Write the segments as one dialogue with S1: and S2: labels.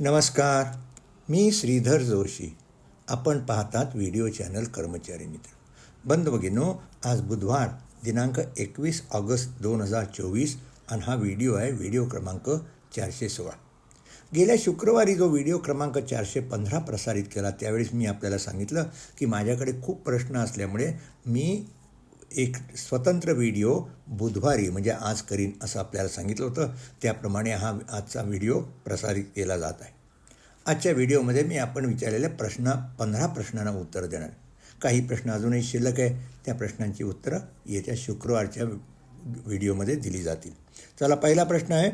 S1: नमस्कार. मी श्रीधर जोशी. आपण पाहतात व्हिडिओ चॅनल कर्मचारी मित्र. बंद भगिनो आज बुधवार दिनांक एकवीस ऑगस्ट दोन हजार चोवीस आणि हा व्हिडिओ आहे व्हिडिओ क्रमांक चारशे सोळा. गेल्या शुक्रवारी जो व्हिडिओ क्रमांक चारशे पंधरा प्रसारित केला त्यावेळेस मी आपल्याला सांगितलं की माझ्याकडे खूप प्रश्न असल्यामुळे मी एक स्वतंत्र व्हिडिओ बुधवारी म्हणजे आज करीन असं आपल्याला सांगितलं होतं. त्याप्रमाणे हा आजचा व्हिडिओ प्रसारित केला जात आहे. आजच्या व्हिडिओमध्ये मी आपण विचारलेल्या प्रश्न पंधरा प्रश्नांना उत्तर देणार. काही प्रश्न अजूनही शिल्लक आहे. त्या प्रश्नांची उत्तरं येत्या शुक्रवारच्या व्हिडिओमध्ये दिली जातील. चला पहिला प्रश्न आहे.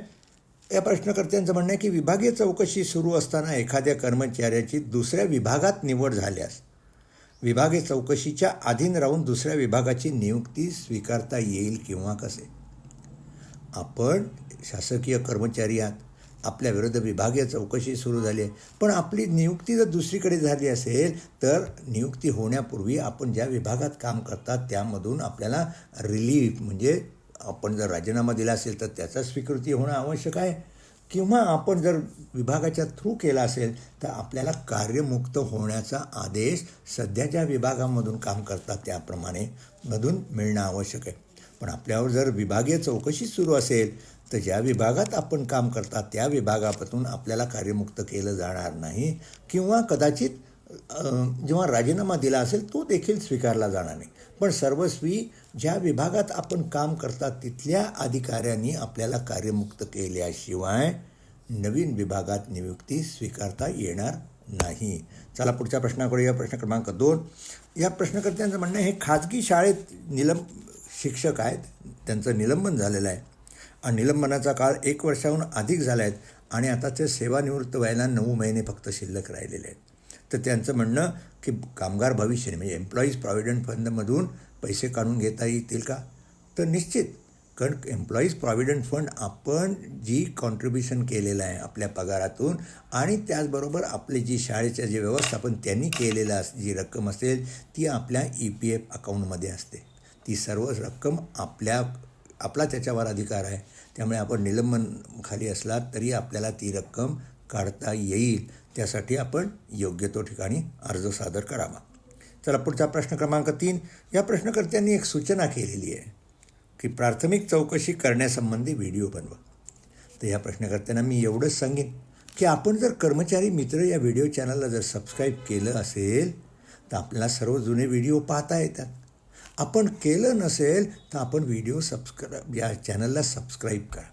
S1: या प्रश्नकर्त्यांचं म्हणणं आहे की विभागीय चौकशी सुरू असताना एखाद्या कर्मचाऱ्याची दुसऱ्या विभागात निवड झाल्यास विभागीय चौकशीच्या अधीन राहून दुसऱ्या विभागाची नियुक्ती स्वीकारता येईल किंवा कसे? आपण शासकीय कर्मचारी आहात. आपल्या विरुद्ध विभागीय चौकशी सुरू झाली आहे. पण आपली नियुक्ती जर दुसरीकडे झाली असेल तर नियुक्ती होण्यापूर्वी आपण ज्या विभागात काम करतात त्यामधून आपल्याला रिलीफ म्हणजे आपण जर राजीनामा दिला असेल तर त्याचा स्वीकृती होणं आवश्यक आहे. किंवा आपण जर विभागाच्या थ्रू केला असेल तर आपल्याला कार्यमुक्त होण्याचा आदेश सध्या ज्या विभागामधून काम करतात त्याप्रमाणे मधून मिळणं आवश्यक आहे. पण आपल्यावर जर विभागीय चौकशी सुरू असेल तर ज्या विभागात आपण काम करतात त्या विभागापासून आपल्याला कार्यमुक्त केलं जाणार नाही किंवा कदाचित जेव्हा राजीनामा दिला असेल तो देखील स्वीकारला जाणार नाही. पण सर्वस्वी ज्या विभागात आपण काम करतात तिथल्या अधिकाऱ्यांनी आपल्याला कार्यमुक्त केल्याशिवाय नवीन विभागात नियुक्ती स्वीकारता येणार नाही. चला पुढच्या प्रश्नाकडे या प्रश्न क्रमांक दोन. या प्रश्नकर्त्यांचं म्हणणं हे खाजगी शाळेत निलंब शिक्षक आहेत. त्यांचं निलंबन झालेलं आहे. आणि निलंबनाचा काळ एक वर्षाहून अधिक झाला आहेत आणि आता ते सेवानिवृत्त व्हायला नऊ महिने फक्त शिल्लक राहिलेले आहेत. तर त्यांचं म्हणणं की कामगार भविष्य म्हणजे एम्प्लॉईज प्रॉव्हिडंट फंडमधून पैसे काढून घेता येतील का? तर निश्चित. कारण एम्प्लॉईज प्रॉव्हिडंट फंड आपण जी कॉन्ट्रीब्युशन केलेलं आहे आपल्या पगारातून आणि त्याचबरोबर आपले जी शाळेचं जे व्यवस्थापन त्यांनी केलेलं अस जी रक्कम असेल ती आपल्या ई पी एफ अकाउंटमध्ये असते. ती सर्व रक्कम आपल्या आपला त्याच्यावर अधिकार आहे. त्यामुळे आपण निलंबन खाली असला तरी आपल्याला ती रक्कम काढता येईल. त्यासाठी आपण योग्य तो ठिकाणी अर्ज सादर करावा. चला पुढचा प्रश्न क्रमांक तीन. या प्रश्नकर्त्यांनी एक सूचना केलेली आहे की प्राथमिक चौकशी करण्यासंबंधी व्हिडिओ बनवा. तर या प्रश्नकर्त्यांना मी एवढंच सांगेन की आपण जर कर्मचारी मित्र या व्हिडिओ चॅनलला जर सबस्क्राईब केलं असेल तर आपल्याला सर्व जुने व्हिडिओ पाहता येतात. आपण केलं नसेल तर आपण व्हिडिओ सबस्क्राईब या चॅनलला सबस्क्राईब करा.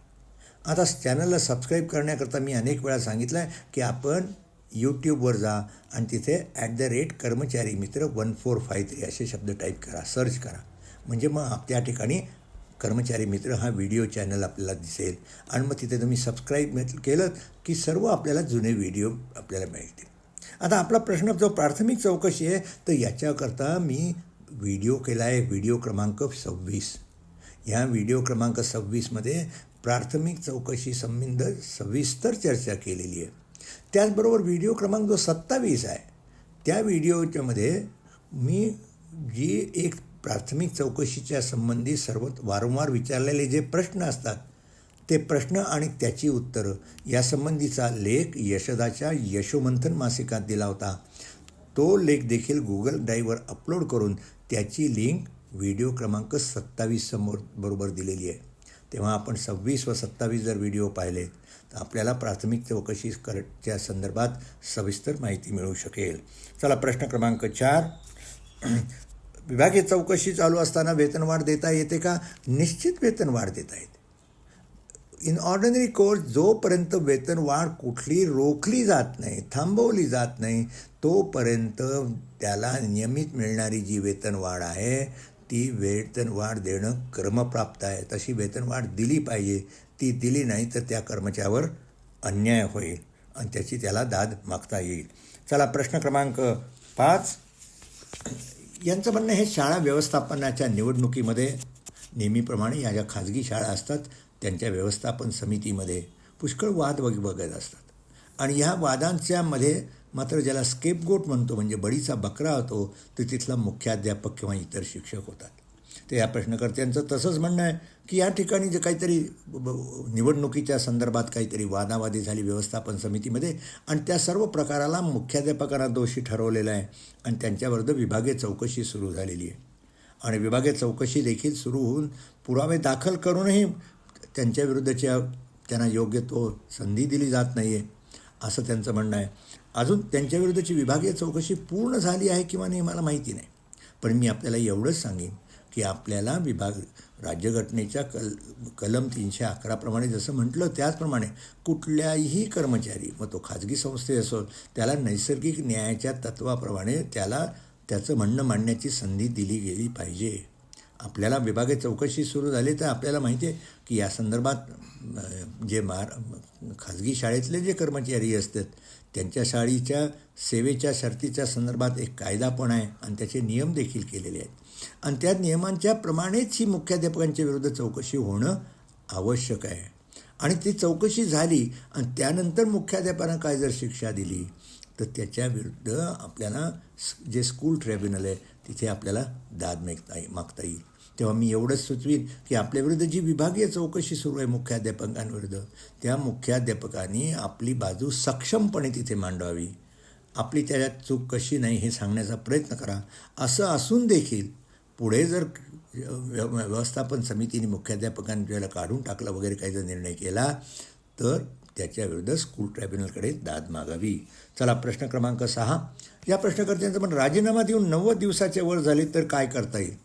S1: आता चॅनलला सबस्क्राईब करण्याकरता मी अनेक वेळा सांगितलं आहे की आपण यूट्यूबवर जा आणि तिथे ॲट द रेट कर्मचारी मित्र वन फोर फाय थ्री असे शब्द टाईप करा सर्च करा. म्हणजे मग त्या ठिकाणी कर्मचारी मित्र हा व्हिडिओ चॅनल आपल्याला दिसेल. आणि मग तिथे तुम्ही सबस्क्राईब केलं की सर्व आपल्याला जुने व्हिडिओ आपल्याला मिळतील. आता आपला प्रश्न जो प्राथमिक चौकशी आहे तर याच्याकरता मी व्हिडिओ केला आहे व्हिडिओ क्रमांक सव्वीस. ह्या व्हिडिओ क्रमांक सव्वीसमध्ये प्राथमिक चौकशी संबंध सविस्तर चर्चा केलेली आहे. त्याचबरोबर व्हिडिओ क्रमांक जो सत्तावीस आहे. त्या व्हिडिओच्यामध्ये मी जी एक प्राथमिक चौकशीच्या संबंधी सर्व वारंवार विचारलेले जे प्रश्न असतात ते प्रश्न आणि त्याची उत्तरं यासंबंधीचा लेख यशदाच्या यशोमंथन मासिकात दिला होता. तो लेख देखील गुगल ड्राईव्हवर अपलोड करून त्याची लिंक व्हिडिओ क्रमांक सत्तावीस समोर बरोबर दिलेली आहे. तेव्हा आपण सव्वीस व सत्तावीस जर व्हिडिओ पाहिले आपल्याला प्राथमिक चौकशी करच्या संदर्भात सविस्तर माहिती मिळू शकेल. चला प्रश्न क्रमांक चार. विभागीय चौकशी चालू असताना वेतनवाढ देता येते का? निश्चित वेतनवाढ देता येते. इन ऑर्डिनरी कोर्स जोपर्यंत वेतनवाढ कुठली रोखली जात नाही थांबवली जात नाही तोपर्यंत त्याला नियमित मिळणारी जी वेतनवाढ आहे ती वेतनवाढ देणं क्रमप्राप्त आहे. तशी वेतनवाढ दिली पाहिजे. ती दिली नाही तर त्या कर्मचाऱ्यावर अन्याय होईल आणि त्याची त्याला दाद मागता येईल. चला प्रश्न क्रमांक पाच. यांचं म्हणणं हे शाळा व्यवस्थापनाच्या निवडणुकीमध्ये नेहमीप्रमाणे या ज्या खाजगी शाळा असतात त्यांच्या व्यवस्थापन समितीमध्ये पुष्कळ वाद वग बघत असतात. आणि ह्या वादांच्यामध्ये मात्र ज्याला स्केपगोट म्हणतो म्हणजे बळीचा बकरा होतो तो तिथला मुख्याध्यापक किंवा इतर शिक्षक होतात. ते या प्रश्नकर्त्यांचं तसंच म्हणणं आहे की या ठिकाणी जे काहीतरी निवडणुकीच्या संदर्भात काहीतरी वादावादी झाली व्यवस्थापन समितीमध्ये आणि त्या सर्व प्रकाराला मुख्याध्यापकांना दोषी ठरवलेलं आहे आणि त्यांच्याविरुद्ध विभागीय चौकशी सुरू झालेली आहे. आणि विभागीय चौकशी देखील सुरू होऊन पुरावे दाखल करूनही त्यांच्याविरुद्धच्या त्यांना योग्य तो संधी दिली जात नाही आहे असं त्यांचं म्हणणं आहे. अजून त्यांच्याविरुद्धची विभागीय चौकशी पूर्ण झाली आहे किंवा नाही मला माहिती नाही. पण मी आपल्याला एवढंच सांगेन की आपल्याला विभाग राज्यघटनेच्या कल कलम तीनशे अकराप्रमाणे जसं म्हटलं त्याचप्रमाणे कुठल्याही कर्मचारी मग तो खाजगी संस्थे असो त्याला नैसर्गिक न्यायाच्या तत्वाप्रमाणे त्याला त्याचं म्हणणं मांडण्याची संधी दिली गेली पाहिजे. आपल्याला विभागीय चौकशी सुरू झाली तर आपल्याला माहिती आहे की या संदर्भात जे मार खाजगी शाळेतले जे कर्मचारी असतात त्यांच्या शाळेच्या सेवेच्या शर्तीच्या संदर्भात एक कायदा पण आहे आणि त्याचे नियम देखील केलेले आहेत. आणि त्या नियमांच्या प्रमाणेच ही मुख्याध्यापकांच्या विरुद्ध चौकशी होणं आवश्यक आहे. आणि ती चौकशी झाली आणि त्यानंतर मुख्याध्यापकांना काय जर शिक्षा दिली तर त्याच्या विरुद्ध आपल्याला जे स्कूल ट्रायब्युनल आहे तिथे आपल्याला दाद मागता येईल मागता येईल. तेव्हा मी एवढंच सुचवीन की आपल्याविरुद्ध जी विभागीय चौकशी सुरू आहे मुख्याध्यापकांविरुद्ध त्या मुख्याध्यापकांनी आपली बाजू सक्षमपणे तिथे मांडवावी आपली त्याच्यात चूक कशी नाही हे सांगण्याचा प्रयत्न करा. असं असून देखील पुढे जर व्यवस्थापन समितीने मुख्याध्यापकांना काढून टाकलं वगैरे काही जर निर्णय केला तर त्याच्याविरुद्ध स्कूल ट्रायब्युनलकडे दाद मागावी. चला प्रश्न क्रमांक सहा. या प्रश्नकर्त्यांचं पण राजीनामा देऊन नव्वद दिवसाच्या वर झाले तर काय करता येईल?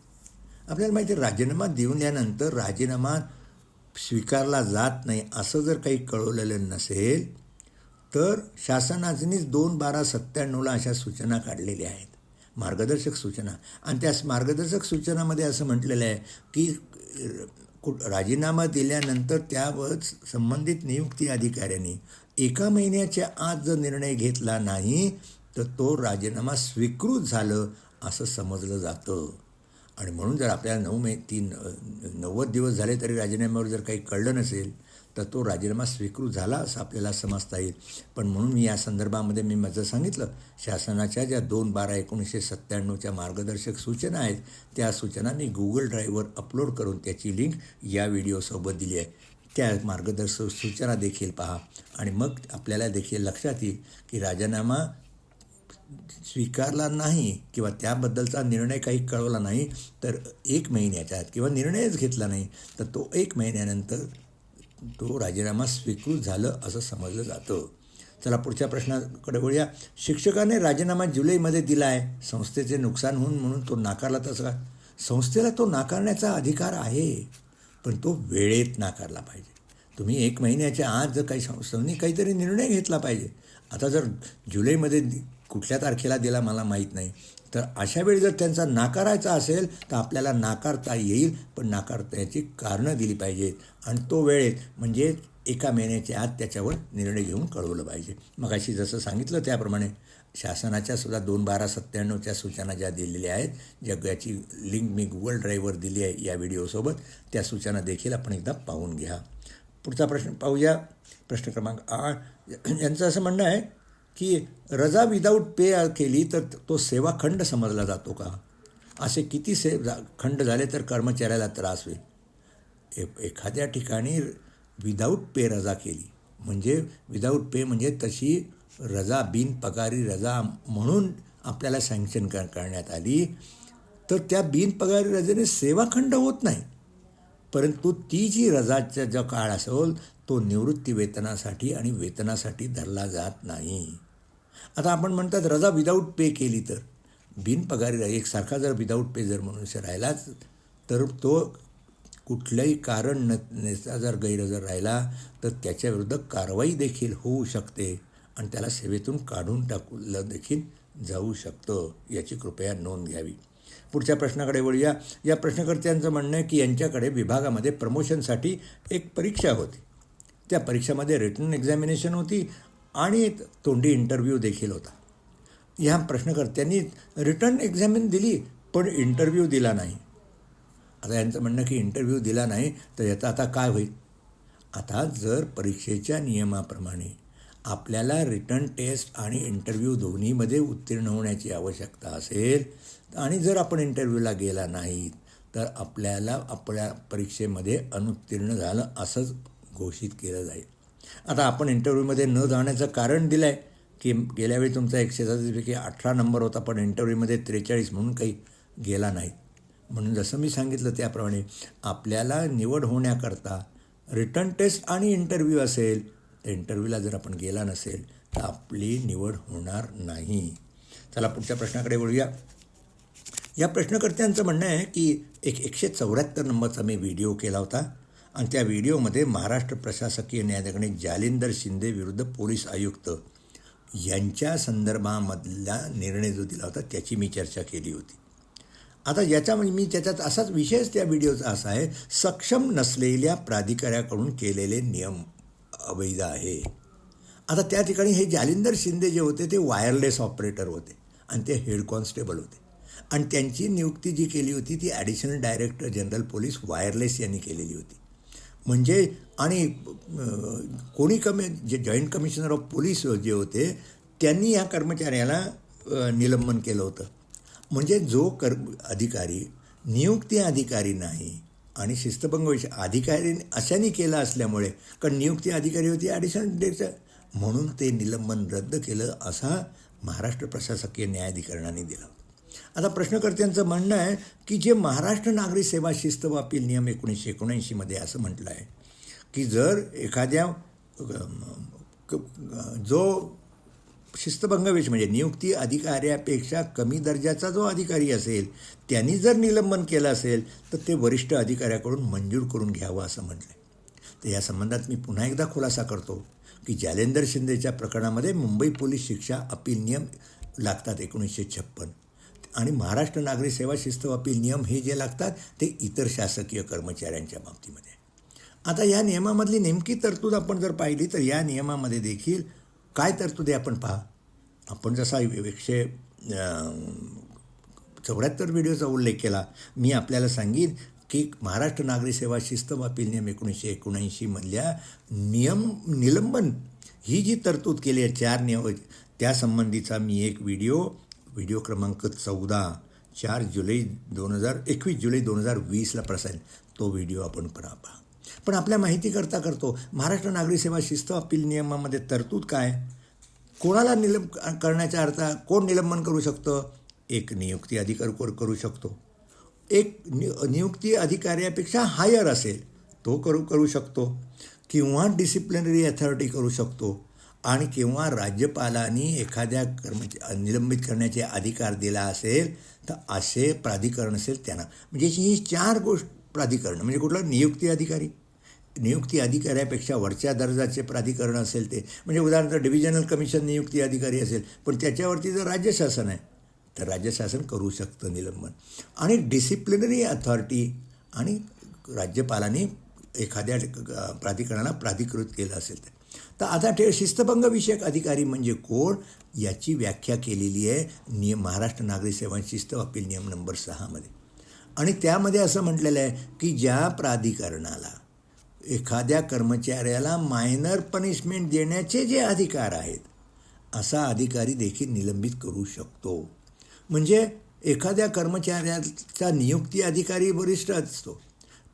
S1: आपल्याला माहिती आहे राजीनामा देऊनल्यानंतर राजीनामा स्वीकारला जात नाही असं जर काही कळवलेलं नसेल तर शासनाचनीच दोन बारा सत्त्याण्णवला अशा सूचना काढलेल्या आहेत. मार्गदर्शक सूचना. आणि त्याच मार्गदर्शक सूचनामध्ये असं म्हटलेलं आहे की कुठ राजीनामा दिल्यानंतर त्यावर संबंधित नियुक्ती अधिकाऱ्यांनी एका महिन्याच्या आत जर निर्णय घेतला नाही तर तो राजीनामा स्वीकृत झालं असं समजलं जातं. आणि म्हणून जर आपल्याला नऊ मे तीन नव्वद दिवस झाले तरी राजीनाम्यावर जर काही कळलं नसेल तर तो राजीनामा स्वीकृत झाला असं आपल्याला समजता येईल. पण म्हणून मी या संदर्भामध्ये मी माझं सांगितलं. शासनाच्या ज्या दोन बारा एकोणीसशे सत्त्याण्णवच्या मार्गदर्शक सूचना आहेत त्या सूचना मी गुगल ड्राईव्हवर अपलोड करून त्याची लिंक या व्हिडिओसोबत दिली आहे. त्या मार्गदर्शक सूचना देखील पहा. आणि मग आपल्याला देखील लक्षात येईल की राजीनामा स्वीकारला नाही किंवा त्याबद्दलचा निर्णय काही कळवला नाही तर एक महिन्याच्या आत किंवा निर्णयच घेतला नाही तर तो एक महिन्यानंतर तो राजीनामा स्वीकृत झालं असं समजलं जातं. चला पुढच्या प्रश्नाकडे वळूया. शिक्षकाने राजीनामा जुलैमध्ये दिला आहे संस्थेचे नुकसान होऊन म्हणून तो नाकारला तसं का संस्थेला तो नाकारण्याचा अधिकार आहे पण तो वेळेत नाकारला पाहिजे. तुम्ही एक महिन्याच्या आत जर काही संस्थांनी काहीतरी निर्णय घेतला पाहिजे. आता जर जुलैमध्ये कुठल्या तारखेला दिला मला माहीत नाही. तर अशा वेळी जर त्यांचा नाकारायचा असेल तर आपल्याला नाकारता येईल पण नाकारण्याची कारणं दिली पाहिजेत. आणि तो वेळेत म्हणजे एका महिन्याच्या आत त्याच्यावर निर्णय घेऊन कळवलं पाहिजे. मग अशी जसं सांगितलं त्याप्रमाणे शासनाच्या सुद्धा दोन बारा सत्त्याण्णवच्या सूचना ज्या दिलेल्या आहेत ज्या ज्याची लिंक मी गुगल ड्राईव्हवर दिली आहे या व्हिडिओसोबत त्या सूचना देखील आपण एकदा पाहून घ्या. पुढचा प्रश्न पाहूया. प्रश्न क्रमांक आठ. यांचं असं म्हणणं आहे की रजा विदाऊट पे केली तर तो सेवा खंड समजला जातो का? असे किती से जा- खंड झाले तर कर्मचाऱ्याला त्रास होईल. ए एखाद्या ठिकाणी विदाऊट पे रजा केली. म्हणजे विदाऊट पे म्हणजे तशी रजा बिनपगारी रजा म्हणून आपल्याला सँक्शन कर करण्यात आली तर त्या बिनपगारी रजेने सेवाखंड होत नाही. परंतु ती जी रजाचा जो काळ असेल तो निवृत्ती वेतनासाठी आणि वेतनासाठी धरला जात नाही. आता आपण म्हणतात रजा विदाऊट पे केली तर. बिनपगारी एकसारखा जर विदाऊट पे जर मनुष्य राहिलाच तर तो कुठलंही कारण न नेता जर गैरहजर राहिला तर त्याच्याविरुद्ध कारवाई देखील होऊ शकते आणि त्याला सेवेतून काढून टाकलं देखील जाऊ शकतं याची कृपया नोंद घ्यावी. पुढच्या प्रश्नाकडे वळूया. या प्रश्नकर्त्यांचं म्हणणं आहे की यांच्याकडे विभागामध्ये प्रमोशनसाठी एक परीक्षा होती. त्या परीक्षेमध्ये रिटर्न एक्झामिनेशन होती. आणि तोंडी इंटरव्ह्यू देखील होता. ह्या प्रश्नकर्त्यांनी रिटर्न एक्झामिन दिली पण इंटरव्ह्यू दिला नाही. आता यांचं म्हणणं की इंटरव्ह्यू दिला नाही तर याचा आता काय होईल? आता जर परीक्षेच्या नियमाप्रमाणे आपल्याला रिटर्न टेस्ट आणि इंटरव्ह्यू दोन्हीमध्ये उत्तीर्ण होण्याची आवश्यकता असेल आणि जर आपण इंटरव्ह्यूला गेला नाही तर आपल्याला आपल्या परीक्षेमध्ये अनुत्तीर्ण झालं असंच घोषित केलं जाईल. आता आपण इंटरव्ह्यूमध्ये न जाण्याचं कारण दिलं आहे की गेल्यावेळी तुमचा एकशे सदतीसपैकी अठरा नंबर होता पण इंटरव्ह्यूमध्ये त्रेचाळीस म्हणून काही गेला नाही. म्हणून जसं मी सांगितलं त्याप्रमाणे आपल्याला निवड होण्याकरता रिटर्न टेस्ट आणि इंटरव्ह्यू असेल तर इंटरव्ह्यूला जर आपण गेला नसेल तर आपली निवड होणार नाही. चला पुढच्या प्रश्नाकडे वळूया. या प्रश्नकर्त्यांचं म्हणणं आहे की एक एकशे चौऱ्याहत्तर नंबरचा मी व्हिडिओ केला होता. आणि त्या व्हिडिओमध्ये महाराष्ट्र प्रशासकीय न्यायाधिकरणी जालिंदर शिंदे विरुद्ध पोलीस आयुक्त यांच्या संदर्भामधला निर्णय जो दिला होता त्याची मी चर्चा केली होती. आता याच्या म्हणजे मी त्याच्यात असाच विशेष त्या व्हिडिओचा असा आहे सक्षम नसलेल्या प्राधिकाऱ्याकडून केलेले नियम अवैध आहे. आता त्या ठिकाणी हे जालिंदर शिंदे जे होते ते वायरलेस ऑपरेटर होते आणि ते हेड कॉन्स्टेबल होते. आणि त्यांची नियुक्ती जी केली होती ती additional director general police wireless यांनी केलेली होती. म्हणजे आणि कोणी कमी जे जॉईंट कमिशनर ऑफ पोलीस जे होते त्यांनी या कर्मचाऱ्याला निलंबन केलं होतं. म्हणजे जो कर अधिकारी नियुक्ती अधिकारी नाही आणि शिस्तभंग विषय अधिकारी अशाने केला असल्यामुळे कारण नियुक्ती अधिकारी होती ॲडिशनल डेचं म्हणून ते निलंबन रद्द केलं असा महाराष्ट्र प्रशासकीय न्यायाधिकरणाने दिला. आता प्रश्नकर्त्यांचं म्हणणं आहे की जे महाराष्ट्र नागरी सेवा शिस्त व अपील नियम एकोणीसशे एकोणऐंशीमध्ये असं म्हटलं आहे की जर एखाद्या जो शिस्तभंग वेश म्हणजे नियुक्ती अधिकाऱ्यापेक्षा कमी दर्जाचा जो अधिकारी असेल त्यांनी जर निलंबन केलं असेल तर ते वरिष्ठ अधिकाऱ्याकडून मंजूर करून घ्यावं असं म्हटलं आहे. तर या संबंधात मी पुन्हा एकदा खुलासा करतो की जालेंदर शिंदेच्या प्रकरणामध्ये मुंबई पोलीस शिक्षा अपील नियम लागतात एकोणीसशे छप्पन. आणि महाराष्ट्र नागरी सेवा शिस्त नियम हे जे लागतात ते इतर शासकीय कर्मचाऱ्यांच्या बाबतीमध्ये. आता या नियमामधली नेमकी तरतूद आपण जर पाहिली तर या नियमामध्ये देखील काय तरतूद आहे आपण पहा? आपण जसा एकशे चौऱ्याहत्तर व्हिडिओचा उल्लेख केला मी आपल्याला सांगेन की महाराष्ट्र नागरी सेवा शिस्त नियम एकोणीसशे एकोणऐंशीमधल्या नियम निलंबन ही जी तरतूद केली आहे चार नियम त्यासंबंधीचा मी एक व्हिडिओ व्हिडिओ क्रमांक चौदा चार जुलै दोन हजार एकवीस जुलै दोन हजार वीसला प्रसारित. तो व्हिडिओ आपण पहा पहा. पण आपल्या माहितीकरता करतो महाराष्ट्र नागरी सेवा शिस्त अपील नियमामध्ये तरतूद काय? कोणाला निलंब करण्याचा अर्थ कोण निलंबन करू शकतं? एक नियुक्ती अधिकार को करू शकतो. एक नि नियुक्ती अधिकाऱ्यापेक्षा हायर असेल तो करू करू शकतो. किंवा डिसिप्लिनरी अथॉरिटी करू शकतो. आणि किंवा राज्यपालांनी एखाद्या कर्मचा म्हणजे निलंबित करण्याचे अधिकार दिला असेल तर असे प्राधिकरण असेल त्यांना. म्हणजे ही चार गोष्ट प्राधिकरण म्हणजे कुठलं नियुक्ती अधिकारी? नियुक्ती अधिकाऱ्यापेक्षा वरच्या दर्जाचे प्राधिकरण असेल ते. म्हणजे उदाहरणार्थ डिव्हिजनल कमिशन नियुक्ती अधिकारी असेल पण त्याच्यावरती जर राज्य शासन आहे तर राज्य शासन करू शकतं निलंबन. आणि डिसिप्लिनरी अथॉरिटी आणि राज्यपालांनी एखाद्या प्राधिकरणाला प्राधिकृत केलं असेल तर तर आता ठेव शिस्तभंगविषयक अधिकारी म्हणजे कोण? याची व्याख्या केलेली आहे. नियम महाराष्ट्र नागरी सेवांची शिस्त अपील नियम नंबर सहामध्ये आणि त्यामध्ये असं म्हटलेलं आहे की ज्या प्राधिकरणाला एखाद्या कर्मचाऱ्याला मायनर पनिशमेंट देण्याचे जे अधिकार आहेत असा अधिकारी देखील निलंबित करू शकतो. म्हणजे एखाद्या कर्मचाऱ्याचा नियुक्ती अधिकारी वरिष्ठ असतो.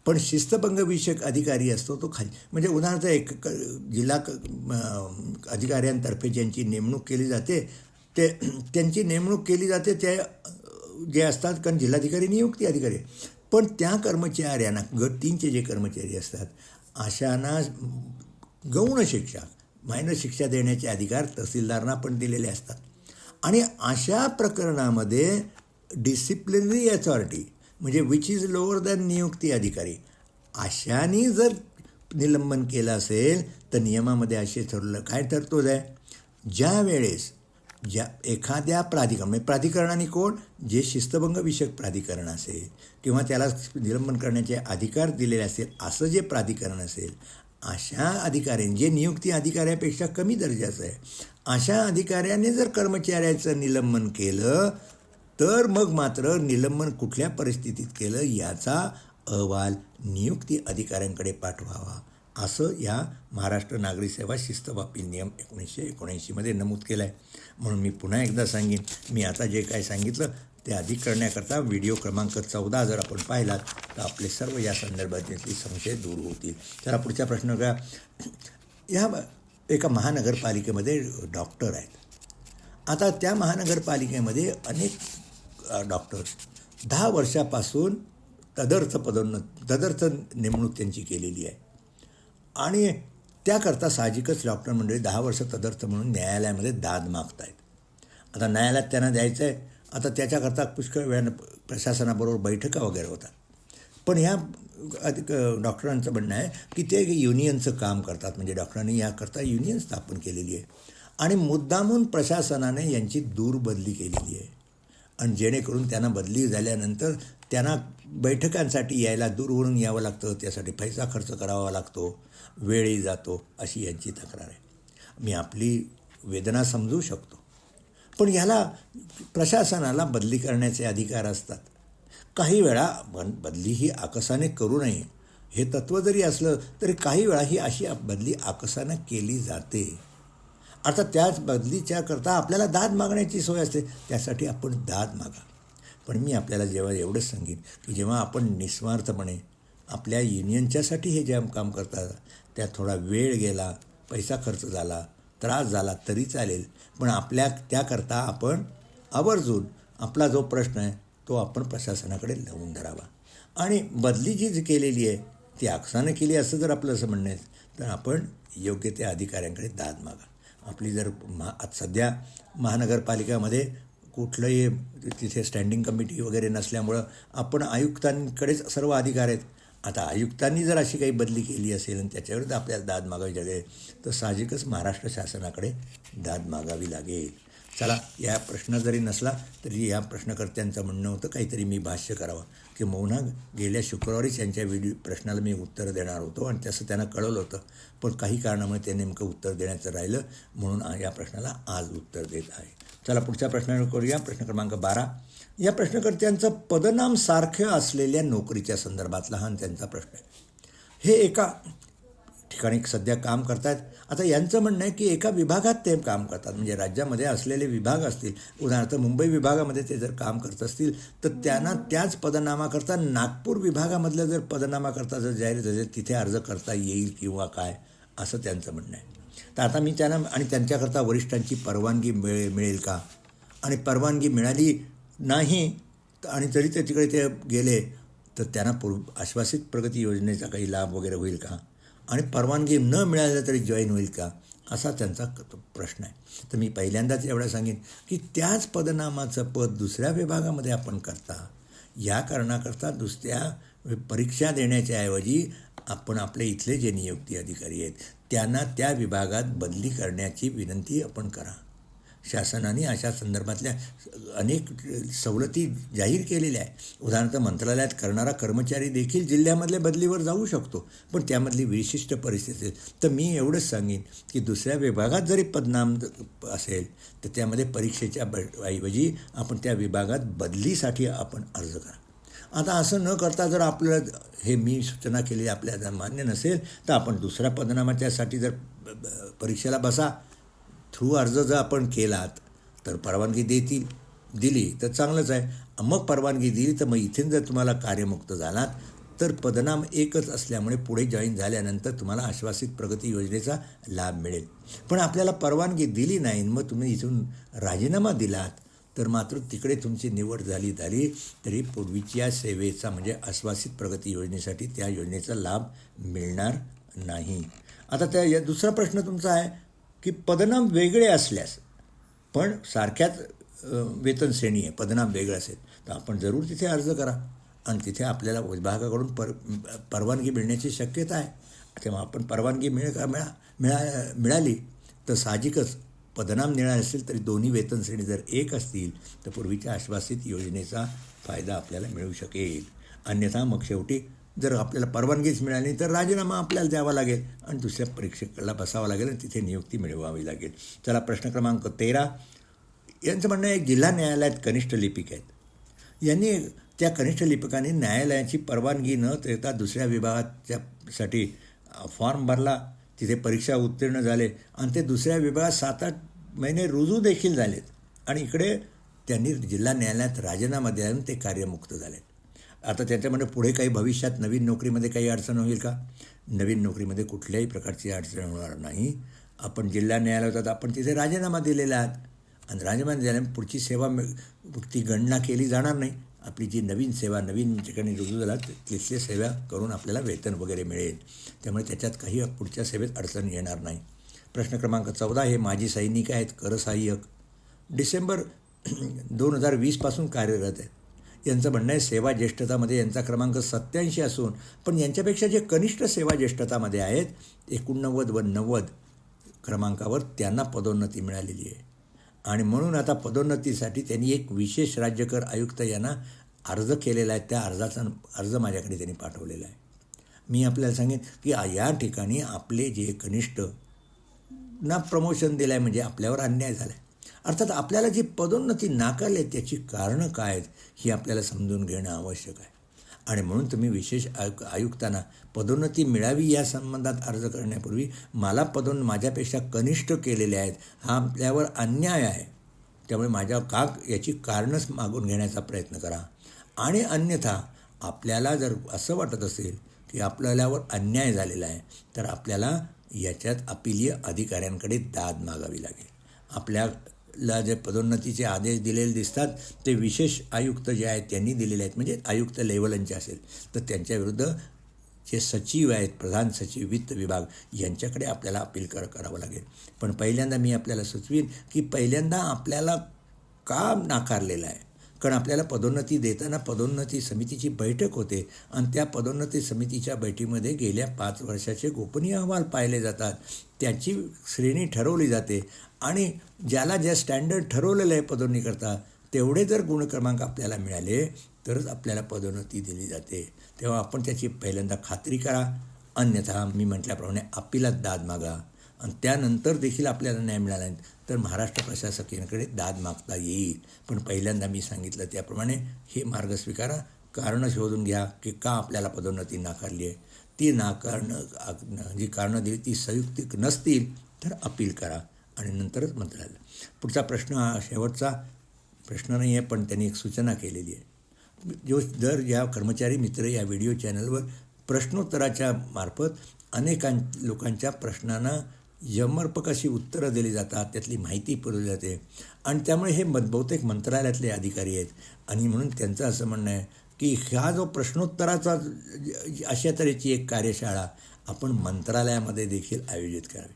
S1: पण शिस्तभंगविषयक अधिकारी असतो तो खाली. म्हणजे उदाहरणार्थ एक क जिल्हा क अधिकाऱ्यांतर्फे ज्यांची नेमणूक केली जाते ते त्यांची नेमणूक केली जाते ते जे असतात कारण जिल्हाधिकारी नियुक्ती अधिकारी. पण त्या कर्मचाऱ्यांना गट तीनचे जे कर्मचारी असतात अशांना गौण शिक्षा मायनर शिक्षा देण्याचे अधिकार तहसीलदारांना पण दिलेले असतात. आणि अशा प्रकरणामध्ये डिसिप्लिनरी अथॉरिटी म्हणजे विच इज लोअर दॅन नियुक्ती अधिकारी. अशाने जर निलंबन केलं असेल तर नियमामध्ये असे ठरलं काय तरतूद आहे? ज्या वेळेस ज्या एखाद्या प्राधिकरण म्हणजे प्राधिकरणाने कोण जे शिस्तभंग विषयक प्राधिकरण असेल किंवा त्याला निलंबन करण्याचे अधिकार दिलेले असेल असं जे प्राधिकरण असेल अशा अधिकाऱ्यांनी जे नियुक्ती अधिकाऱ्यापेक्षा कमी दर्जाचं आहे अशा अधिकाऱ्याने जर कर्मचाऱ्याचं निलंबन केलं तर मग मात्र निलंबन कुठल्या परिस्थितीत केलं याचा अहवाल नियुक्ती अधिकाऱ्यांकडे पाठवावा असं या महाराष्ट्र नागरी सेवा शिस्तबाबील नियम एकोणीसशे एकोणऐंशीमध्ये नमूद केलं आहे म्हणून मी पुन्हा एकदा सांगेन मी आता जे काय सांगितलं ते अधिक करण्याकरता व्हिडिओ क्रमांक चौदा जर आपण पाहिलात तर आपले सर्व या संदर्भातले संशय दूर होतील. तर पुढचा प्रश्न का या एका महानगरपालिकेमध्ये डॉक्टर आहेत. आता त्या महानगरपालिकेमध्ये अनेक डॉक्टर. दहा वर्षापासून तदर्थ पदोन्न तदर्थ नेमणूक त्यांची केलेली आहे. आणि त्याकरता साहजिकच डॉक्टर मंडळी दहा वर्ष तदर्थ म्हणून न्यायालयामध्ये दाद मागत आहेत आता न्यायालयात त्यांना द्यायचं आहे आता त्याच्याकरता पुष्कळ वेळानं प्रशासनाबरोबर बैठका वगैरे होतात. पण ह्या अधिक डॉक्टरांचं म्हणणं आहे की ते युनियनचं काम करतात. म्हणजे डॉक्टरांनी याकरता युनियन स्थापन केलेली आहे. आणि मुद्दामून प्रशासनाने यांची दूरबदली केलेली आहे. आणि जेणेकरून त्यांना बदली झाल्यानंतर त्यांना बैठकांसाठी यायला दूरवरून यावं लागतं त्यासाठी पैसा खर्च करावा लागतो वेळही जातो अशी यांची तक्रार आहे. मी आपली वेदना समजू शकतो. पण याला प्रशासनाला बदली करण्याचे अधिकार असतात. काही वेळा बन बदली ही आकसाने करू नये. हे तत्त्व जरी असलं तरी काही वेळा ही अशी बदली आकसानं केली जाते. आता त्याच बदलीच्या करता आपल्याला दाद मागण्याची सोय असते. त्यासाठी आपण दाद मागा. पण मी आपल्याला जेव्हा एवढंच सांगेन की जेव्हा आपण निस्वार्थपणे आपल्या युनियनच्यासाठी हे जे काम करतात त्यात थोडा वेळ गेला पैसा खर्च झाला त्रास झाला तरी चालेल. पण आपल्या त्याकरता आपण आवर्जून आपला जो प्रश्न आहे तो आपण प्रशासनाकडे लावून धरावा. आणि बदली जी जी केलेली आहे ती आकसानं केली असं जर आपलं असं म्हणणं आहे तर आपण योग्य त्या अधिकाऱ्यांकडे दाद मागा. आपली जर महा सध्या महानगरपालिकामध्ये कुठलंही तिथे स्टँडिंग कमिटी वगैरे नसल्यामुळं आपण आयुक्तांकडेच सर्व अधिकार आहेत. आता आयुक्तांनी जर अशी काही बदली केली असेल आणि त्याच्यावर आपल्याला दाद मागावी लागेल तर साहजिकच महाराष्ट्र शासनाकडे दाद मागावी लागेल. चला या प्रश्न जरी नसला तरी या प्रश्नकर्त्यांचं म्हणणं होतं काहीतरी मी भाष्य करावं. की मौना गेल्या शुक्रवारीच यांच्या व्हिडिओ प्रश्नाला मी उत्तर देणार होतो आणि तसं त्यांना कळवलं होतं. पण काही कारणामुळे ते नेमकं उत्तर देण्याचं राहिलं म्हणून या प्रश्नाला आज उत्तर देत आहे. चला पुढच्या प्रश्न करूया. प्रश्न क्रमांक बारा. या प्रश्नकर्त्यांचं पदनाम सारखं असलेल्या नोकरीच्या संदर्भात लहान त्यांचा प्रश्न आहे. हे एका ठिकाणी सध्या काम करतात आता यांचं म्हणणं आहे की एका विभागात ते काम करतात. म्हणजे राज्यामध्ये असलेले विभाग असतील उदाहरणार्थ मुंबई विभागामध्ये ते जर काम करत असतील तर त्यांना त्याच पदनामाकरता नागपूर विभागामधलं जर पदनामाकरता जर जाहीर झाले तिथे अर्ज करता येईल किंवा काय? असं त्यांचं म्हणणं आहे. तर आता मी त्यांना आणि त्यांच्याकरता वरिष्ठांची परवानगी मिळे मिळेल का? आणि परवानगी मिळाली नाही तर आणि जरी ते तिकडे ते गेले तर त्यांना पूर्व आश्वासित प्रगती योजनेचा काही लाभ वगैरे होईल का? आणि परवानगी न मिळालं तरी जॉईन होईल का असा त्यांचा क- प्रश्न आहे. तर मी पहिल्यांदाच एवढं सांगेन की त्याच पदनामाचं पद दुसऱ्या विभागामध्ये आपण करता या कारणाकरता दुसऱ्या परीक्षा देण्याच्या ऐवजी आपण आपले इथले जे नियुक्ती अधिकारी आहेत त्यांना त्या विभागात बदली करण्याची विनंती आपण करा. शासनाने अशा संदर्भातल्या अनेक सवलती जाहीर केलेल्या आहे उदाहरणार्थ मंत्रालयात करणारा कर्मचारी देखील जिल्ह्यामधल्या बदलीवर जाऊ शकतो पण त्यामधली विशिष्ट परिस्थिती तर मी एवढंच सांगेन की दुसऱ्या विभागात जरी पदनाम असेल तर त्यामध्ये परीक्षेच्या ब- ऐवजी आपण त्या विभागात बदलीसाठी आपण अर्ज करा. आता असं न करता जर आपलं हे मी सूचना केली जर मान्य नसेल तर आपण दुसऱ्या पदनामाच्यासाठी जर ब- परीक्षेला बसा थ्रू अर्ज जर आपण केलात तर परवानगी देतील दिली तर चांगलंच आहे. मग परवानगी दिली तर मग इथून जर तुम्हाला कार्यमुक्त झालात तर पदनाम एकच असल्यामुळे पुढे जॉईन झाल्यानंतर तुम्हाला आश्वासित प्रगती योजनेचा लाभ मिळेल. पण आपल्याला परवानगी दिली नाही मग तुम्ही इथून राजीनामा दिलात तर मात्र तिकडे तुमची निवड झाली झाली तरी पूर्वीच्या सेवेचा म्हणजे आश्वासित प्रगती योजनेसाठी त्या योजनेचा लाभ मिळणार नाही. आता त्या या दुसरा प्रश्न तुमचा आहे की पदनाम वेगळे असल्यास पण सारख्याच वेतन श्रेणी आहे पदनाम वेगळं असेल तर आपण जरूर तिथे अर्ज करा. आणि तिथे आपल्याला विभागाकडून पर परवानगी मिळण्याची शक्यता आहे. तेव्हा आपण परवानगी मिळ का मिळा मिळा मिळाली तर साहजिकच पदनाम निळा असेल तरी दोन्ही वेतन श्रेणी जर एक असतील तर पूर्वीच्या आश्वासित योजनेचा फायदा आपल्याला मिळू शकेल. अन्यथा मग शेवटी जर आपल्याला परवानगीच मिळाली तर राजीनामा आपल्याला द्यावा लागेल. आणि दुसऱ्या परीक्षकाला बसावं लागेल आणि तिथे नियुक्ती मिळवावी लागेल. चला प्रश्न क्रमांक तेरा. यांचं म्हणणं आहे जिल्हा न्यायालयात कनिष्ठ लिपिक आहेत. यांनी त्या कनिष्ठ लिपिकाने न्यायालयाची परवानगी न देता दुसऱ्या विभागाच्यासाठी फॉर्म भरला. तिथे परीक्षा उत्तीर्ण झाले. आणि ते दुसऱ्या विभागात सात आठ महिने रुजू देखील झालेत. आणि इकडे त्यांनी जिल्हा न्यायालयात राजीनामा देऊन ते कार्यमुक्त झाले आता त्याच्यामध्ये पुढे काही भविष्यात नवीन नोकरीमध्ये काही अडचण होईल का? नवीन नोकरीमध्ये कुठल्याही प्रकारची अडचण होणार नाही. आपण जिल्हा न्यायालयात आपण तिथे राजीनामा दिलेला आहात आणि राजीनामा दिल्याने पुढची सेवा ती गणना केली जाणार नाही. आपली जी नवीन सेवा नवीन ठिकाणी रुजू झाला तिथली सेवा करून आपल्याला वेतन वगैरे मिळेल. त्यामुळे त्याच्यात काही पुढच्या सेवेत अडचण येणार नाही. प्रश्न क्रमांक चौदा हे माजी सैनिक आहेत करसहाय्यक. डिसेंबर दोन हजार वीसपासून कार्यरत आहेत. यांचं म्हणणं आहे सेवा ज्येष्ठतामध्ये यांचा क्रमांक सत्याऐंशी असून पण यांच्यापेक्षा जे कनिष्ठ सेवा ज्येष्ठतामध्ये आहेत एकोणनव्वद व नव्वद क्रमांकावर त्यांना पदोन्नती मिळालेली आहे. आणि म्हणून आता पदोन्नतीसाठी त्यांनी एक विशेष राज्यकर आयुक्त यांना अर्ज केलेला आहे त्या अर्जाचा अर्ज माझ्याकडे त्यांनी पाठवलेला आहे. मी आपल्याला सांगेन की या ठिकाणी आपले जे कनिष्ठ ना प्रमोशन दिलं आहे म्हणजे आपल्यावर अन्याय झाला आहे अर्थात आपल्याला जी पदोन्नती नाकारली आहे त्याची कारणं काय आहेत ही आपल्याला समजून घेणं आवश्यक आहे. आणि म्हणून तुम्ही विशेष आयु आयुक्तांना पदोन्नती मिळावी या संबंधात अर्ज करण्यापूर्वी मला पदोन माझ्यापेक्षा कनिष्ठ केलेले आहेत हा आपल्यावर अन्याय आहे. त्यामुळे माझ्या का याची कारणच मागून घेण्याचा प्रयत्न करा. आणि अन्यथा आपल्याला जर असं वाटत असेल की आपल्यावर अन्याय झालेला आहे तर आपल्याला याच्यात अपिलीय अधिकाऱ्यांकडे दाद मागावी लागेल. आपल्या ला जे पदोन्नतीचे आदेश दिलेले दिसतात ते विशेष आयुक्त जे आहेत त्यांनी दिलेले आहेत. म्हणजे आयुक्त लेवलंचे असेल. तर त्यांच्याविरुद्ध जे सचिव आहेत प्रधान सचिव वित्त विभाग यांच्याकडे आपल्याला अपील कर करावं लागेल. पण पहिल्यांदा मी आपल्याला सुचवीन की पहिल्यांदा आपल्याला का नाकारलेलं आहे. कारण आपल्याला पदोन्नती देताना पदोन्नती समितीची बैठक होते आणि त्या पदोन्नती समितीच्या बैठकीमध्ये गेल्या पाच वर्षाचे गोपनीय अहवाल पाहिले जातात. त्याची श्रेणी ठरवली जाते. आणि ज्याला ज्या स्टँडर्ड ठरवलेलं आहे पदोन्नीकरता तेवढे जर गुणक्रमांक आपल्याला मिळाले तरच आपल्याला पदोन्नती दिली जाते. तेव्हा आपण त्याची पहिल्यांदा खात्री करा. अन्यथा मी म्हटल्याप्रमाणे अपिलात दाद मागा. आणि त्यानंतर देखील आपल्याला न्याय मिळाला नाही तर महाराष्ट्र प्रशासकीयांकडे दाद मागता येईल. पण पहिल्यांदा मी सांगितलं त्याप्रमाणे हे मार्ग स्वीकारा. कारणं शोधून घ्या की का आपल्याला पदोन्नती नाकारली आहे. ती नाकारणं जी कारणं दिली ती संयुक्तिक नसतील तर अपील करा. आणि नंतरच मंत्रालय पुढचा प्रश्न हा शेवटचा प्रश्न नाही आहे पण त्यांनी एक सूचना केलेली आहे. जो दर या कर्मचारी मित्र या व्हिडिओ चॅनलवर प्रश्नोत्तराच्या मार्फत अनेकां लोकांच्या प्रश्नांना यमर्पक अशी उत्तरं दिली जातात त्यातली माहिती पुरवली जाते. आणि त्यामुळे हे मत बहुतेक मंत्रालयातले अधिकारी आहेत. आणि म्हणून त्यांचं असं म्हणणं आहे की हा जो प्रश्नोत्तराचा अशा तऱ्हेची एक कार्यशाळा आपण मंत्रालयामध्ये देखील आयोजित करावी.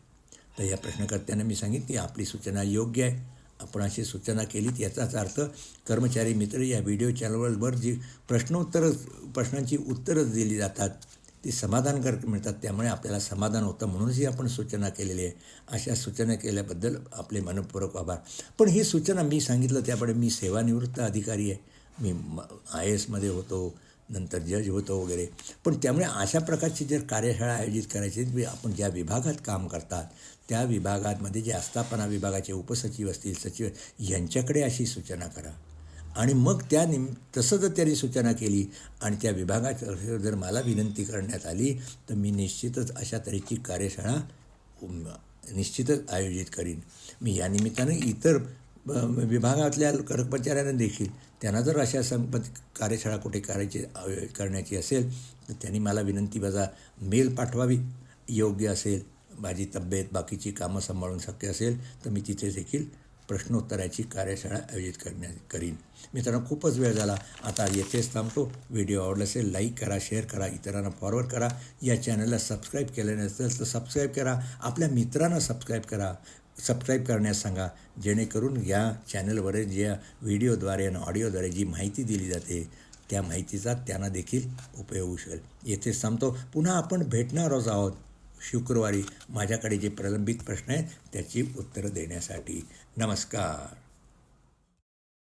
S1: तर या प्रश्नकर्त्यांना मी सांगितली आपली सूचना योग्य आहे. आपण अशी सूचना केलीत याचाच अर्थ कर्मचारी मित्र या व्हिडिओ चॅनलवर जी प्रश्नोत्तर प्रश्नांची उत्तरं दिली जातात ती समाधानकारक मिळतात. त्यामुळे आपल्याला समाधान होतं म्हणूनच ही आपण सूचना केलेली आहे. अशा सूचना केल्याबद्दल आपले मनपूर्वक आभार. पण ही सूचना मी सांगितलं त्यामुळे मी सेवानिवृत्त अधिकारी आहे. मी म आय एसमध्ये होतो. नंतर जज होतो वगैरे. पण त्यामुळे अशा प्रकारची जर कार्यशाळा आयोजित करायची आपण ज्या विभागात काम करतात त्या विभागामध्ये जे आस्थापना विभागाचे उपसचिव असतील सचिव यांच्याकडे अशी सूचना करा. आणि मग त्या निम तसं जर त्यांनी सूचना केली आणि त्या विभागात जर मला विनंती करण्यात आली तर मी निश्चितच अशा तऱ्हेची कार्यशाळा निश्चितच आयोजित करीन. मी या निमित्तानं इतर विभागातल्या कर्मचाऱ्यांना देखील त्यांना जर अशा संपत कार्यशाळा कुठे करायची करण्याची असेल तर त्यांनी मला विनंती माझा मेल पाठवावी योग्य असेल माझी तब्येत बाकीची कामं सांभाळून शक्य असेल तर मी तिथे देखील प्रश्नोत्तराची कार्यशाळा आयोजित करण्या करीन. मित्रांनो खूपच वेळ झाला. आता येथेच थांबतो. व्हिडिओ आवडला असेल लाईक करा शेअर करा इतरांना फॉरवर्ड करा. या चॅनलला सबस्क्राईब केले नसेल तर सबस्क्राईब करा. आपल्या मित्रांना सबस्क्राईब करा. सबस्क्राईब करण्यास सांगा. जेणेकरून या चॅनलवर ज्या व्हिडिओद्वारे आणि ऑडिओद्वारे जी माहिती दिली जाते त्या माहितीचा त्यांना देखील उपयोग होऊ शकेल येथेच संपतो पुन्हा आपण भेटणारच आहोत शुक्रवारी. माझ्याकडे जे प्रलंबित प्रश्न आहेत त्याची उत्तरं देण्यासाठी. नमस्कार.